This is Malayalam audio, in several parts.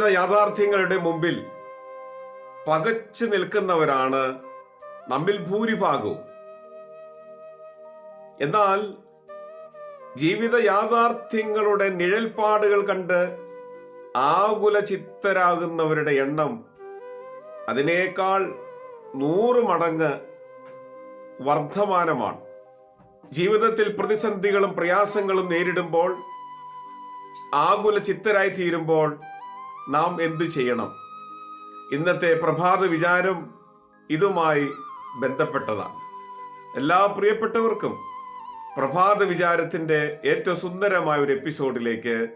ജീവിത യാഥാർത്ഥ്യങ്ങളുടെ മുമ്പിൽ പകച്ചു നിൽക്കുന്നവരാണ് നമ്മിൽ ഭൂരിഭാഗവും. എന്നാൽ ജീവിത യാഥാർത്ഥ്യങ്ങളുടെ നിഴൽപ്പാടുകൾ കണ്ട് ആകുല ചിത്തരാകുന്നവരുടെ എണ്ണം അതിനേക്കാൾ നൂറ് മടങ്ങ് വർദ്ധമാനമാണ്. ജീവിതത്തിൽ പ്രതിസന്ധികളും പ്രയാസങ്ങളും നേരിടുമ്പോൾ ആകുല ചിത്തരായി തീരുമ്പോൾ നാം എന്തു ചെയ്യണം? ഇന്നത്തെ പ്രഭാത വിചാരം ഇതുമായി ബന്ധപ്പെട്ടതാണ്. എല്ലാ പ്രിയപ്പെട്ടവർക്കും പ്രഭാത വിചാരത്തിന്റെ ഏറ്റവും സുന്ദരമായ ഒരു എപ്പിസോഡിലേക്ക്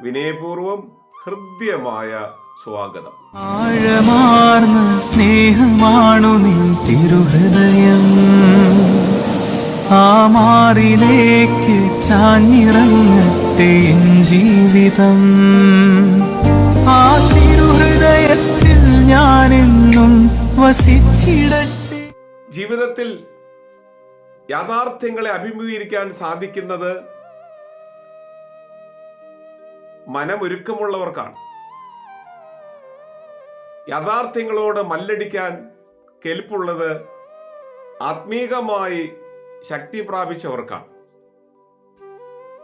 വിനയപൂർവം ഹൃദ്യമായ സ്വാഗതം. ആഴമാർന്ന സ്നേഹമാണു നിൻ തിരുഹൃദയം. ആ മാറിലേക്ക് ചാഞ്ഞിറങ്ങട്ടെ ജീവിതം. ആ തിരുഹൃദയത്തിൽ ഞാനെന്നും വസിച്ചിടട്ടെ. ജീവിതത്തിൽ യാഥാർത്ഥ്യങ്ങളെ അഭിമുഖീകരിക്കാൻ സാധിക്കുന്നത് മനമൊരുക്കമുള്ളവർക്കാണ്. യാഥാർത്ഥ്യങ്ങളോട് മല്ലടിക്കാൻ കെൽപ്പുള്ളത് ആത്മീകമായി ശക്തി പ്രാപിച്ചവർക്കാണ്.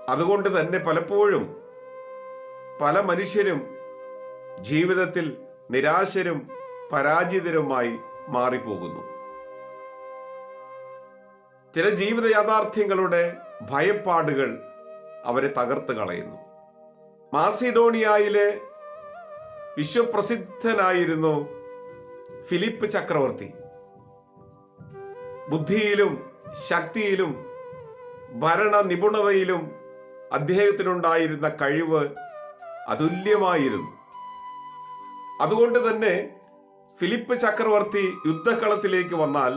അതുകൊണ്ട് തന്നെ പലപ്പോഴും പല മനുഷ്യരും ജീവിതത്തിൽ നിരാശരും പരാജിതരുമായി മാറിപ്പോകുന്നു. ചില ജീവിത യാഥാർത്ഥ്യങ്ങളുടെ ഭയപ്പാടുകൾ അവരെ തകർത്ത് കളയുന്നു. മാസിഡോണിയയിലെ വിശ്വപ്രസിദ്ധനായിരുന്നു ഫിലിപ്പ് ചക്രവർത്തി. ബുദ്ധിയിലും ശക്തിയിലും ഭരണ നിപുണതയിലും അദ്ദേഹത്തിനുണ്ടായിരുന്ന കഴിവ് അതുല്യമായിരുന്നു. അതുകൊണ്ട് തന്നെ ഫിലിപ്പ് ചക്രവർത്തി യുദ്ധക്കളത്തിലേക്ക് വന്നാൽ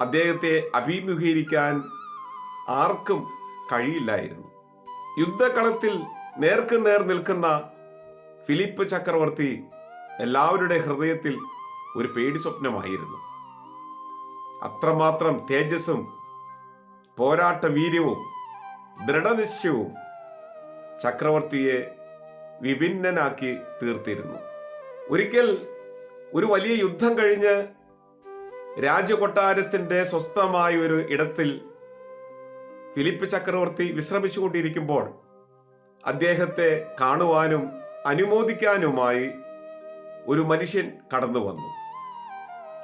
അദ്ദേഹത്തെ അഭിമുഖീകരിക്കാൻ ആർക്കും കഴിയില്ലായിരുന്നു. യുദ്ധക്കളത്തിൽ നേർക്ക് നേർ നിൽക്കുന്ന ഫിലിപ്പ് ചക്രവർത്തി എല്ലാവരുടെ ഹൃദയത്തിൽ ഒരു പേടി സ്വപ്നമായിരുന്നു. അത്രമാത്രം തേജസ്സും പോരാട്ട വീര്യവും ദൃഢനിശ്ചയവും ചക്രവർത്തിയെ വിഭിന്നനാക്കി തീർത്തിരുന്നു. ഒരിക്കൽ ഒരു വലിയ യുദ്ധം കഴിഞ്ഞ് രാജകൊട്ടാരത്തിന്റെ സ്വസ്ഥമായ ഒരു ഇടത്തിൽ ഫിലിപ്പ് ചക്രവർത്തി വിശ്രമിച്ചുകൊണ്ടിരിക്കുമ്പോൾ അദ്ദേഹത്തെ കാണുവാനും അനുമോദിക്കാനുമായി ഒരു മനുഷ്യൻ കടന്നു വന്നു.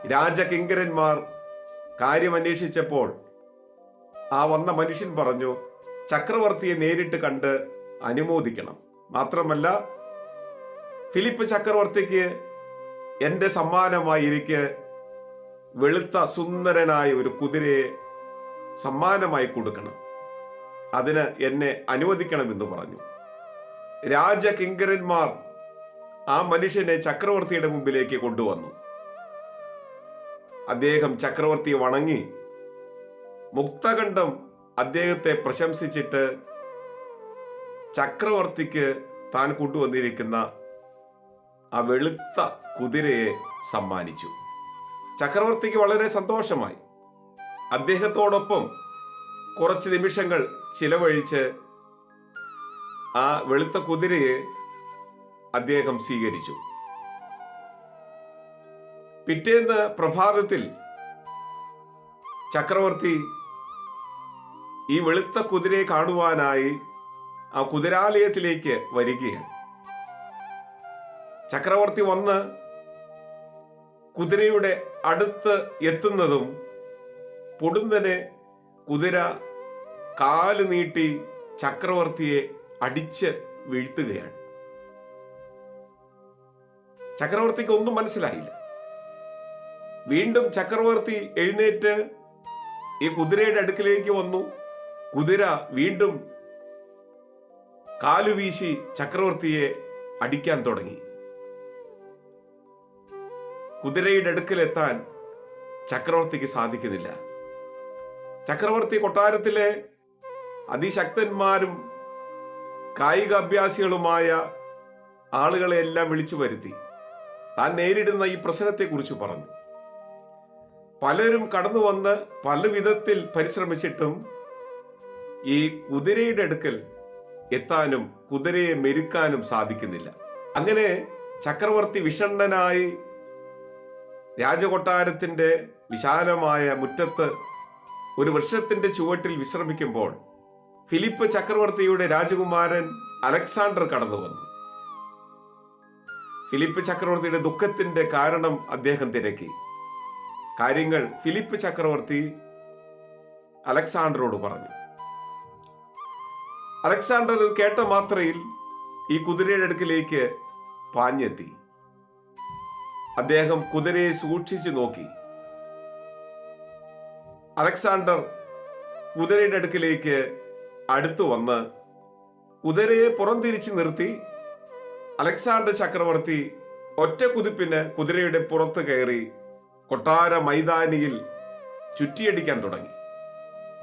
രാജകിങ്കരന്മാർ കാര്യമന്വേഷിച്ചപ്പോൾ ആ വന്ന മനുഷ്യൻ പറഞ്ഞു ചക്രവർത്തിയെ നേരിട്ട് കണ്ട് അനുമോദിക്കണം. മാത്രമല്ല ഫിലിപ്പ് ചക്രവർത്തിക്ക് എന്റെ സമ്മാനമായി ഇരിക്കെ വെളുത്ത സുന്ദരനായ ഒരു കുതിരയെ സമ്മാനമായി കൊടുക്കണം. അതിന് എന്നെ അനുവദിക്കണമെന്ന് പറഞ്ഞു. രാജകിങ്കരന്മാർ ആ മനുഷ്യനെ ചക്രവർത്തിയുടെ മുമ്പിലേക്ക് കൊണ്ടുവന്നു. അദ്ദേഹം ചക്രവർത്തിയെ വണങ്ങി മുക്തകണ്ഠം അദ്ദേഹത്തെ പ്രശംസിച്ചിട്ട് ചക്രവർത്തിക്ക് താൻ കൊണ്ടുവന്നിരിക്കുന്ന ആ വെളുത്ത കുതിരയെ സമ്മാനിച്ചു. ചക്രവർത്തിക്ക് വളരെ സന്തോഷമായി. അദ്ദേഹത്തോടൊപ്പം കുറച്ച് നിമിഷങ്ങൾ ചിലവഴിച്ച് ആ വെളുത്ത കുതിരയെ അദ്ദേഹം സ്വീകരിച്ചു. പിറ്റേന്ന് പ്രഭാതത്തിൽ ചക്രവർത്തി ഈ വെളുത്ത കുതിരയെ കാണുവാനായി ആ കുതിരാലയത്തിലേക്ക് വരികയാണ്. ചക്രവർത്തി വന്ന് കുതിരയുടെ അടുത്ത് എത്തുന്നതും പൊടുന്നനെ കുതിര കാൽ നീട്ടി ചക്രവർത്തിയെ അടിച്ച് വീഴ്ത്തുകയാണ്. ചക്രവർത്തിക്ക് ഒന്നും മനസ്സിലായില്ല. വീണ്ടും ചക്രവർത്തി എഴുന്നേറ്റ് ഈ കുതിരയുടെ അടുക്കിലേക്ക് വന്നു. കുതിര വീണ്ടും കാലുവീശി ചക്രവർത്തിയെ അടിക്കാൻ തുടങ്ങി. കുതിരയുടെ അടുക്കലെത്താൻ ചക്രവർത്തിക്ക് സാധിക്കുന്നില്ല. ചക്രവർത്തി കൊട്ടാരത്തിലെ അതിശക്തന്മാരും കായിക അഭ്യാസികളുമായ ആളുകളെ എല്ലാം വിളിച്ചു വരുത്തി. താൻ നേരിടുന്ന ഈ പ്രശ്നത്തെക്കുറിച്ച് പറഞ്ഞു. പലരും കടന്നു വന്ന് പല വിധത്തിൽ പരിശ്രമിച്ചിട്ടും ഈ കുതിരയുടെ അടുക്കൽ എത്താനും കുതിരയെ മെരുക്കാനും സാധിക്കുന്നില്ല. അങ്ങനെ ചക്രവർത്തി വിഷണ്ണനായി രാജകൊട്ടാരത്തിന്റെ വിശാലമായ മുറ്റത്ത് ഒരു വൃക്ഷത്തിന്റെ ചുവട്ടിൽ വിശ്രമിക്കുമ്പോൾ ഫിലിപ്പ് ചക്രവർത്തിയുടെ രാജകുമാരൻ അലക്സാണ്ടർ കടന്നു വന്നു ഫിലിപ്പ് ചക്രവർത്തിയുടെ ദുഃഖത്തിന്റെ കാരണം അദ്ദേഹം തിരക്കി. കാര്യങ്ങൾ ഫിലിപ്പ് ചക്രവർത്തി അലക്സാണ്ടറോട് പറഞ്ഞു. അലക്സാണ്ടർ ഇത് കേട്ട മാത്രയിൽ ഈ കുതിരയുടെ അടുക്കിലേക്ക് പാഞ്ഞെത്തി. അദ്ദേഹം കുതിരയെ സൂക്ഷിച്ചു നോക്കി. അലക്സാണ്ടർ കുതിരയുടെ അടുക്കിലേക്ക് അടുത്തു വന്ന് കുതിരയെ പുറംതിരിച്ചു നിർത്തി. അലക്സാണ്ടർ ചക്രവർത്തി ഒറ്റ കുതിപ്പിന് കുതിരയുടെ പുറത്ത് കയറി കൊട്ടാര മൈതാനിയിൽ ചുറ്റിയടിക്കാൻ തുടങ്ങി.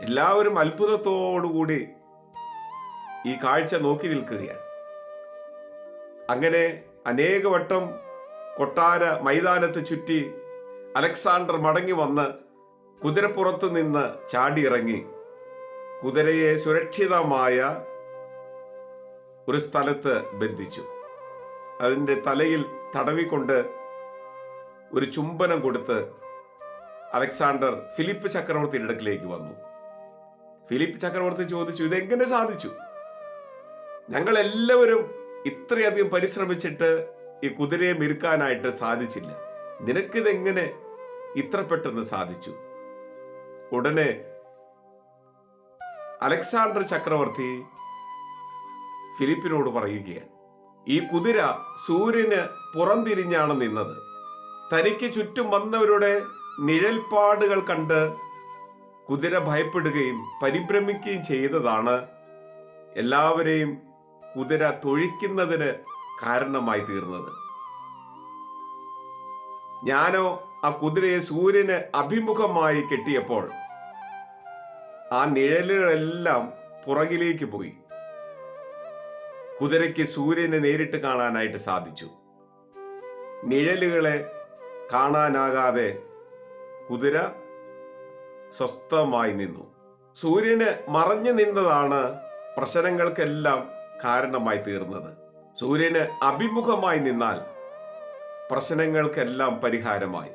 എല്ലാവരും അത്ഭുതത്തോടുകൂടി ഈ കാഴ്ച നോക്കി നിൽക്കുകയാണ്. അങ്ങനെ അനേക വട്ടം കൊട്ടാര മൈതാനത്ത് ചുറ്റി അലക്സാണ്ടർ മടങ്ങി വന്ന് കുതിരപ്പുറത്ത് നിന്ന് ചാടിയിറങ്ങി. കുതിരയെ സുരക്ഷിതമായ ഒരു സ്ഥലത്ത് ബന്ധിച്ചു. അതിന്റെ തലയിൽ തടവിക്കൊണ്ട് ഒരു ചുംബനം കൊടുത്ത് അലക്സാണ്ടർ ഫിലിപ്പ് ചക്രവർത്തിയുടെ അടുക്കിലേക്ക് വന്നു. ഫിലിപ്പ് ചക്രവർത്തി ചോദിച്ചു ഇതെങ്ങനെ സാധിച്ചു? ഞങ്ങൾ എല്ലാവരും ഇത്രയധികം പരിശ്രമിച്ചിട്ട് ഈ കുതിരയെ മെരുക്കാനായിട്ട് സാധിച്ചില്ല. നിനക്കിതെങ്ങനെ ഇത്ര പെട്ടെന്ന് സാധിച്ചു? ഉടനെ അലക്സാണ്ടർ ചക്രവർത്തി ഫിലിപ്പിനോട് പറയുകയാണ് ഈ കുതിര സൂര്യന് പുറംതിരിഞ്ഞാണ് നിന്നത്. തനിക്ക് ചുറ്റും വന്നവരുടെ നിഴൽപ്പാടുകൾ കണ്ട് കുതിര ഭയപ്പെടുകയും പരിഭ്രമിക്കുകയും ചെയ്തതാണ് എല്ലാവരെയും കുതിര തൊഴിക്കുന്നതിന് കാരണമായി തീർന്നത്. ഞാനോ ആ കുതിരയെ സൂര്യന് അഭിമുഖമായി കെട്ടിയപ്പോൾ ആ നിഴലുകളെല്ലാം പുറകിലേക്ക് പോയി. കുതിരയ്ക്ക് സൂര്യനെ നേരിട്ട് കാണാനായിട്ട് സാധിച്ചു. നിഴലുകളെ കാണാനാകാതെ കുതിര സ്വസ്ഥമായി നിന്നു. സൂര്യന് മറഞ്ഞു നിന്നതാണ് പ്രശ്നങ്ങൾക്കെല്ലാം കാരണമായി തീർന്നത്. സൂര്യന് അഭിമുഖമായി നിന്നാൽ പ്രശ്നങ്ങൾക്കെല്ലാം പരിഹാരമായി.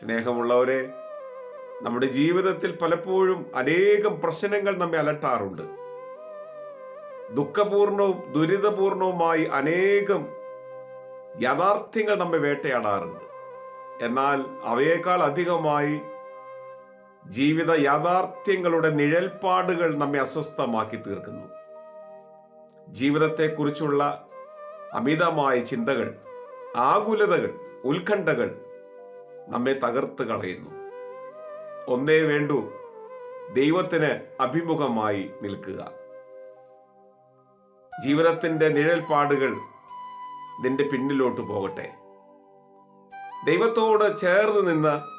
സ്നേഹമുള്ളവരെ നമ്മുടെ ജീവിതത്തിൽ പലപ്പോഴും അനേകം പ്രശ്നങ്ങൾ നമ്മെ അലട്ടാറുണ്ട്. ദുഃഖപൂർണവും ദുരിതപൂർണവുമായി അനേകം യാഥാർത്ഥ്യങ്ങൾ നമ്മെ വേട്ടയാടാറുണ്ട്. എന്നാൽ അവയേക്കാൾ അധികമായി ജീവിത യാഥാർത്ഥ്യങ്ങളുടെ നിഴൽപ്പാടുകൾ നമ്മെ അസ്വസ്ഥമാക്കി തീർക്കുന്നു. ജീവിതത്തെക്കുറിച്ചുള്ള അമിതമായ ചിന്തകൾ ആകുലതകൾ ഉത്കണ്ഠകൾ നമ്മെ തകർത്ത് കളയുന്നു. ഒന്നേ വേണ്ടു ദൈവത്തിന് അഭിമുഖമായി നിൽക്കുക. ജീവിതത്തിന്റെ നിഴൽപ്പാടുകൾ നിന്റെ പിന്നിലോട്ട് പോകട്ടെ. ദൈവത്തോട് ചേർന്ന് നിന്ന്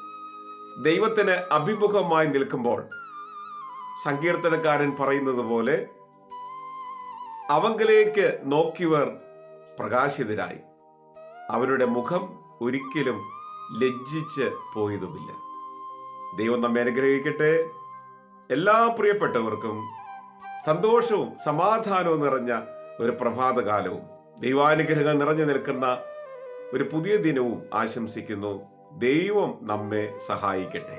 ദൈവത്തിന് അഭിമുഖമായി നിൽക്കുമ്പോൾ സങ്കീർത്തനക്കാരൻ പറയുന്നത് പോലെ അവങ്കലേക്ക് നോക്കിയവർ പ്രകാശിതരായി. അവരുടെ മുഖം ഒരിക്കലും ലജ്ജിച്ച് പോയതുമില്ല. ദൈവം നമ്മെ അനുഗ്രഹിക്കട്ടെ. എല്ലാ പ്രിയപ്പെട്ടവർക്കും സന്തോഷവും സമാധാനവും നിറഞ്ഞ ഒരു പ്രഭാതകാലവും. ദൈവാനുഗ്രഹങ്ങൾ നിറഞ്ഞു നിൽക്കുന്ന ഒരു പുതിയ ദിനവും ആശംസിക്കുന്നു. ദൈവം നമ്മെ സഹായിക്കട്ടെ.